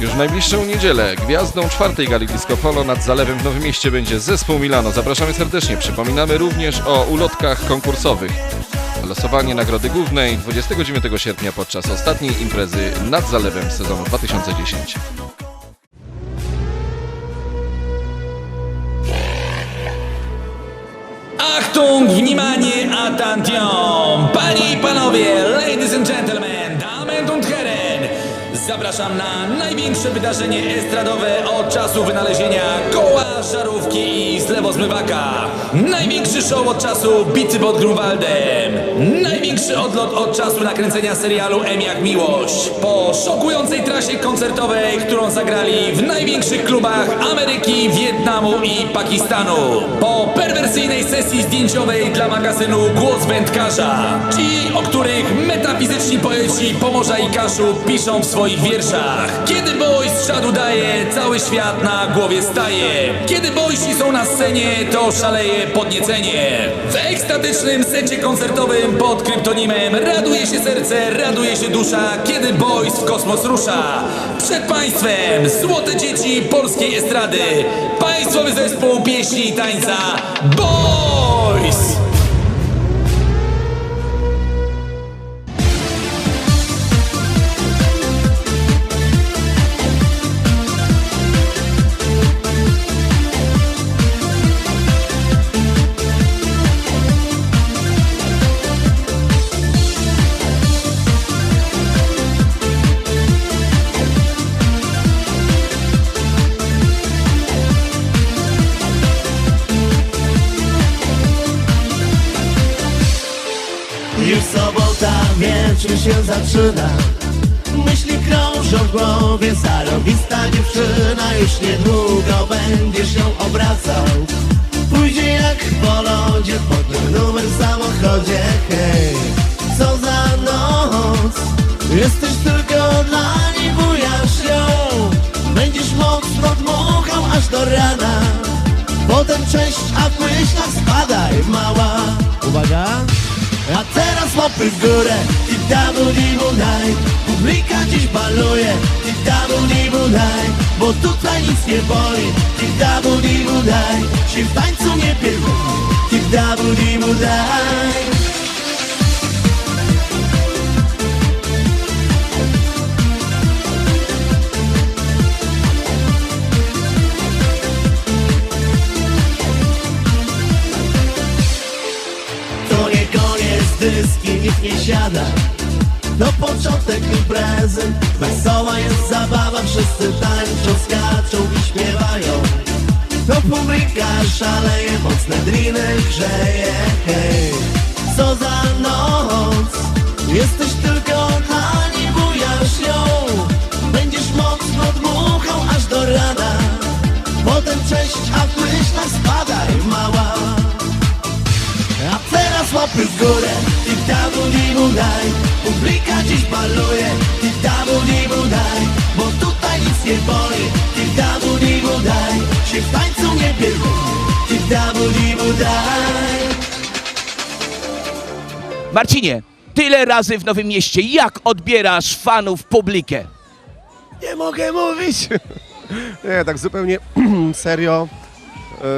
Już w najbliższą niedzielę gwiazdą czwartej gali Disco Polo nad Zalewem w Nowym Mieście będzie zespół Milano. Zapraszamy serdecznie. Przypominamy również o ulotkach konkursowych. Losowanie nagrody głównej 29 sierpnia podczas ostatniej imprezy nad Zalewem sezonu 2010. Achtung, wнимание, attention! Panie i panowie, ladies and gentlemen, Damen und Herren! Zapraszam na największe wydarzenie estradowe od czasu wynalezienia koła, żarówki i zlewozmywaka. Największy show od czasu Bity pod Grunwaldem. Największy odlot od czasu nakręcenia serialu M jak Miłość. Po szokującej trasie koncertowej, którą zagrali w największych klubach Ameryki, Wietnamu i Pakistanu. Po perwersyjnej sesji zdjęciowej dla magazynu Głos Wędkarza. Ci, o których metafizyczni poeci Pomorza i Kaszu piszą w swoich wierszach. Kiedy boys z czadu daje, cały świat na głowie staje. Kiedy boysi są na scenie, to szaleje podniecenie. W ekstatycznym secie koncertowym pod kryptonimem raduje się serce, raduje się dusza, kiedy boys w kosmos rusza. Przed państwem złote dzieci polskiej estrady, państwowy zespół pieśni i tańca Boys! Wieczór się zaczyna. Myśli krążą w głowie, zarobista dziewczyna Już niedługo będziesz ją obracał. Pójdzie jak po lodzie, pod numer w samochodzie Hej, co za noc Jesteś tylko dla niej bujasz ją. Będziesz mocno dmuchał aż do rana. Potem cześć, a w myślach spadaj mała. Uwaga! A łapy w górę i dabu dibu daj Publika dziś baluje i dabu dibu daj Bo tutaj nic nie boli i dabu dibu daj Się w tańcu nie pierdol nikt nie siada. To początek imprezy Wesoła jest zabawa, wszyscy tańczą, skaczą i śpiewają. To publika szaleje, mocne driny grzeje. Hej, co za noc? Jesteś tylko dla i dabu dibu daj Publika dziś baluje i dabu dibu daj Bo tutaj nic nie boli i dabu dibu daj Się w tańcu nie pierdol i dabu dibu daj Marcinie, tyle razy w Nowym Mieście. Jak odbierasz fanów, publikę? Nie mogę mówić. Nie, tak zupełnie serio.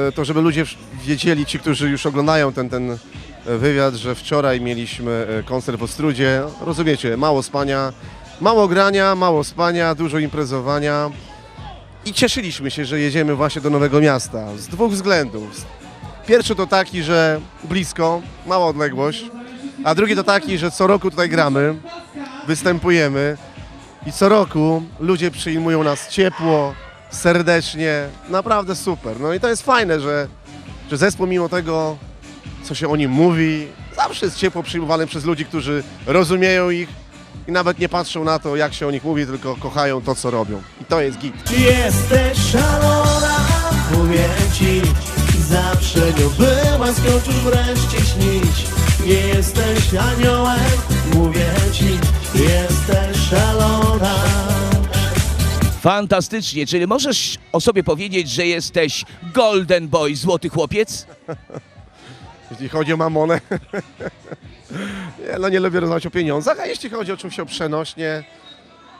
E, To żeby ludzie wiedzieli, ci, którzy już oglądają ten, ten wywiad, że wczoraj mieliśmy e, koncert w Ostrudzie. Rozumiecie, mało spania, mało grania, mało spania, dużo imprezowania. I cieszyliśmy się, że jedziemy właśnie do Nowego Miasta z dwóch względów. Pierwszy to taki, że blisko, mała odległość, a drugi to taki, że co roku tutaj gramy, występujemy. I co roku ludzie przyjmują nas ciepło, serdecznie, naprawdę super. No i to jest fajne, że, że zespół mimo tego, co się o nim mówi, zawsze jest ciepło przyjmowany przez ludzi, którzy rozumieją ich i nawet nie patrzą na to, jak się o nich mówi, tylko kochają to, co robią. I to jest git. Czy jesteś szalona? Mówię ci Zawsze nią była, skończysz wreszcie śnić Nie jesteś aniołem Mówię ci Jesteś szalona Fantastycznie, czyli możesz o sobie powiedzieć, że jesteś Golden Boy, złoty chłopiec? Jeśli chodzi o mamonę, nie, no nie lubię rozmawiać o pieniądzach, a jeśli chodzi oczywiście o przenośnie,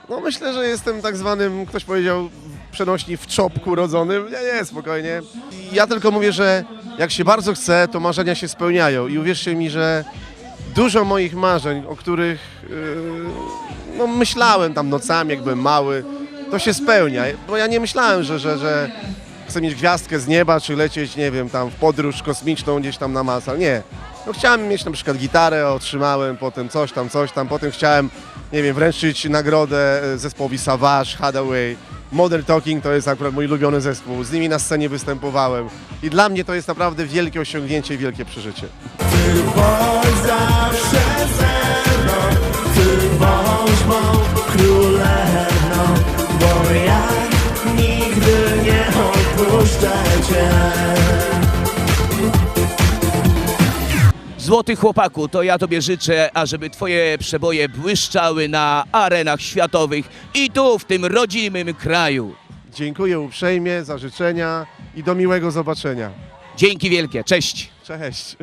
No myślę, że jestem tak zwanym, ktoś powiedział przenośni w czopku rodzonym. Nie, nie, spokojnie. Ja tylko mówię, że jak się bardzo chce, to marzenia się spełniają. I uwierzcie mi, że dużo moich marzeń, o których yy, no, myślałem tam nocami, jak byłem mały, to się spełnia. Bo ja nie myślałem, że, że, że chcę mieć gwiazdkę z nieba, czy lecieć, nie wiem, tam w podróż kosmiczną gdzieś tam na masa. Nie. No chciałem mieć na przykład gitarę, otrzymałem, potem coś tam, coś tam, potem chciałem, nie wiem, wręczyć nagrodę e, zespołowi Savage, Hadaway. Modern Talking to jest akurat mój ulubiony zespół, z nimi na scenie występowałem i dla mnie to jest naprawdę wielkie osiągnięcie i wielkie przeżycie. Złoty chłopaku, to ja tobie życzę, ażeby twoje przeboje błyszczały na arenach światowych i tu, w tym rodzimym kraju. Dziękuję uprzejmie za życzenia i do miłego zobaczenia. Dzięki wielkie, cześć. Cześć.